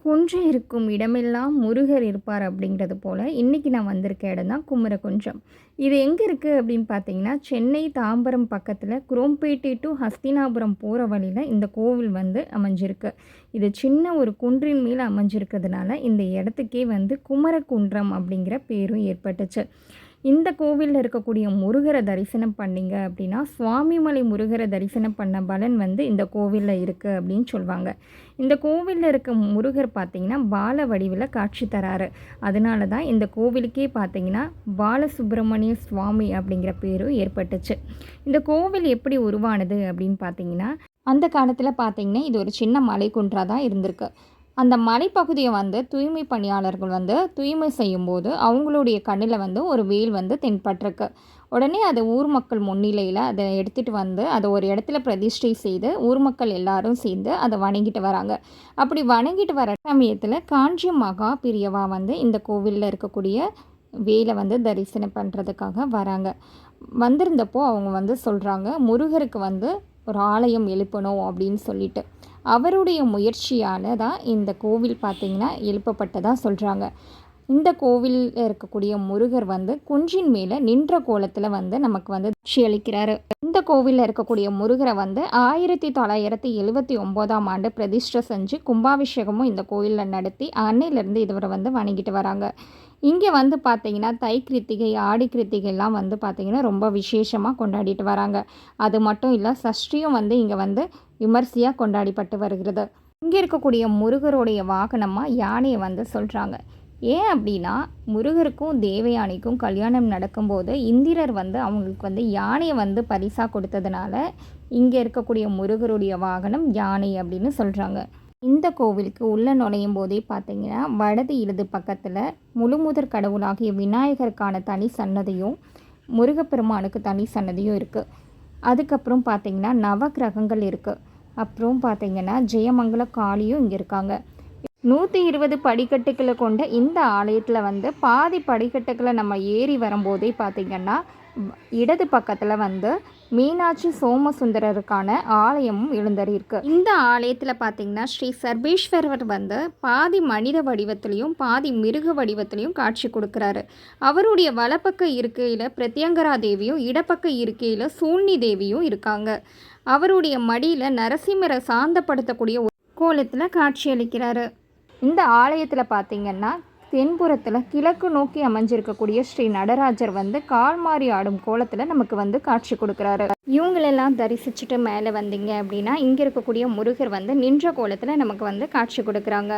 குன்றம் இருக்கும் இடமெல்லாம் முருகர் இருப்பார் அப்படிங்கிறது போல் இன்றைக்கி நான் வந்திருக்க இடம் தான் குமரகுன்றம் இது எங்கே இருக்குது அப்படின்னு பார்த்தீங்கன்னா சென்னை தாம்பரம் பக்கத்தில் குரோம்பேட்டை டு ஹஸ்தினாபுரம் போகிற வழியில் இந்த கோவில் வந்து அமைஞ்சிருக்கு. இது சின்ன ஒரு குன்றின் மேல் அமைஞ்சிருக்கிறதுனால இந்த இடத்துக்கே வந்து குமரகுன்றம் அப்படிங்கிற பேரும் ஏற்பட்டுச்சு. இந்த கோவிலில் இருக்கக்கூடிய முருகரை தரிசனம் பண்ணீங்க அப்படின்னா சுவாமிமலை முருகரை தரிசனம் பண்ண பலன் வந்து இந்த கோவிலில் இருக்குது அப்படின்னு சொல்லுவாங்க இந்த கோவிலில் இருக்க முருகர் பார்த்தீங்கன்னா பால வடிவில் காட்சி தராரு. அதனால தான் இந்த கோவிலுக்கே பார்த்தீங்கன்னா பாலசுப்ரமணிய சுவாமி அப்படிங்கிற பேரும் ஏற்பட்டுச்சு. இந்த கோவில் எப்படி உருவானது அப்படின்னு பார்த்தீங்கன்னா அந்த காலத்தில் பார்த்தீங்கன்னா இது ஒரு சின்ன மலை குன்றாக தான் இருந்திருக்கு. அந்த மலைப்பகுதியை வந்து தூய்மை பணியாளர்கள் வந்து தூய்மை செய்யும்போது அவங்களுடைய கண்ணில் வந்து ஒரு வேல் வந்து தென்பட்டிருக்கு. உடனே அதை ஊர் மக்கள் முன்னிலையில் அதை எடுத்துகிட்டு வந்து அதை ஒரு இடத்துல பிரதிஷ்டை செய்து ஊர் மக்கள் எல்லாரும் சேர்ந்து அதை வணங்கிட்டு வராங்க. அப்படி வணங்கிட்டு வர சமயத்தில் காஞ்சி மகா பிரியவா வந்து இந்த கோவிலில் இருக்கக்கூடிய வேலை வந்து தரிசனம் பண்ணுறதுக்காக வராங்க. வந்திருந்தப்போ அவங்க வந்து சொல்கிறாங்க முருகருக்கு வந்து ஒரு ஆலயம் எழுப்பணும் அப்படின்னு சொல்லிட்டு. அவருடைய முயற்சியால் தான் இந்த கோவில் பார்த்திங்கன்னா எழுப்பப்பட்டதாக சொல்கிறாங்க இந்த கோவிலில் இருக்கக்கூடிய முருகர் வந்து குன்றின் மேலே நின்ற கோலத்தில் வந்து நமக்கு வந்து அளிக்கிறாரு இந்த கோவிலில் இருக்கக்கூடிய முருகரை வந்து ஆயிரத்தி தொள்ளாயிரத்தி எழுபத்தி ஒம்போதாம் ஆண்டு பிரதிஷ்டை செஞ்சு கும்பாபிஷேகமும் இந்த கோயிலில் நடத்தி அன்னையிலேருந்து இதுவரை வந்து வணங்கிட்டு வராங்க. இங்கே வந்து பார்த்தீங்கன்னா தை கிருத்திகை ஆடி கிருத்திகைலாம் வந்து பார்த்திங்கன்னா ரொம்ப விசேஷமாக கொண்டாடிட்டு வராங்க. அது மட்டும் இல்லை சஷ்டியும் வந்து இங்கே வந்து விமர்சையாக கொண்டாடிப்பட்டு வருகிறது. இங்கே இருக்கக்கூடிய முருகருடைய வாகனமாக யானையை வந்து சொல்கிறாங்க ஏன் அப்படின்னா முருகருக்கும் தேவயானைக்கும் கல்யாணம் நடக்கும்போது இந்திரர் வந்து அவங்களுக்கு வந்து யானையை வந்து பரிசாக கொடுத்ததுனால இங்கே இருக்கக்கூடிய முருகருடைய வாகனம் யானை அப்படின்னு சொல்கிறாங்க இந்த கோவிலுக்கு உள்ளே நுழையும் போதே பார்த்தீங்கன்னா வடது இடது பக்கத்தில் முழுமுதற் கடவுளாகிய விநாயகருக்கான தனி சன்னதியும் முருகப்பெருமானுக்கு தனி சன்னதியும் இருக்குது அதுக்கப்புறம் பார்த்தீங்கன்னா நவகிரகங்கள் இருக்குது அப்புறம் பார்த்தீங்கன்னா ஜெயமங்கல காளியும் இங்கே இருக்காங்க. நூற்றி இருபது படிக்கட்டுகளை கொண்ட இந்த ஆலயத்தில் வந்து பாதி படிக்கட்டுகளை நம்ம ஏறி வரும்போதே பார்த்திங்கன்னா இடது பக்கத்தில் வந்து மீனாட்சி சோமசுந்தரருக்கான ஆலயமும் எழுந்தறியிருக்கு இந்த ஆலயத்தில் பார்த்திங்கன்னா ஸ்ரீ சர்பேஸ்வரர் வந்து பாதி மனித வடிவத்திலையும் பாதி மிருக வடிவத்திலையும் காட்சி கொடுக்குறாரு. அவருடைய வலப்பக்க இருக்கையில் பிரத்யங்கரா தேவியும் இடப்பக்க இருக்கையில் சூழ்னி தேவியும் இருக்காங்க. அவருடைய மடியில் நரசிம்மரை சாந்தப்படுத்தக்கூடிய கோலத்தில் காட்சியளிக்கிறாரு இந்த ஆலயத்தில் பார்த்தீங்கன்னா தென்புறத்தில் கிழக்கு நோக்கி அமைஞ்சிருக்கக்கூடிய ஸ்ரீ நடராஜர் வந்து கால் மாறி ஆடும் கோலத்தில் நமக்கு வந்து காட்சி கொடுக்குறாரு. இவங்களெல்லாம் தரிசிச்சுட்டு மேலே வந்தீங்க அப்படின்னா இங்கே இருக்கக்கூடிய முருகர் வந்து நின்ற கோலத்தில் நமக்கு வந்து காட்சி கொடுக்குறாங்க.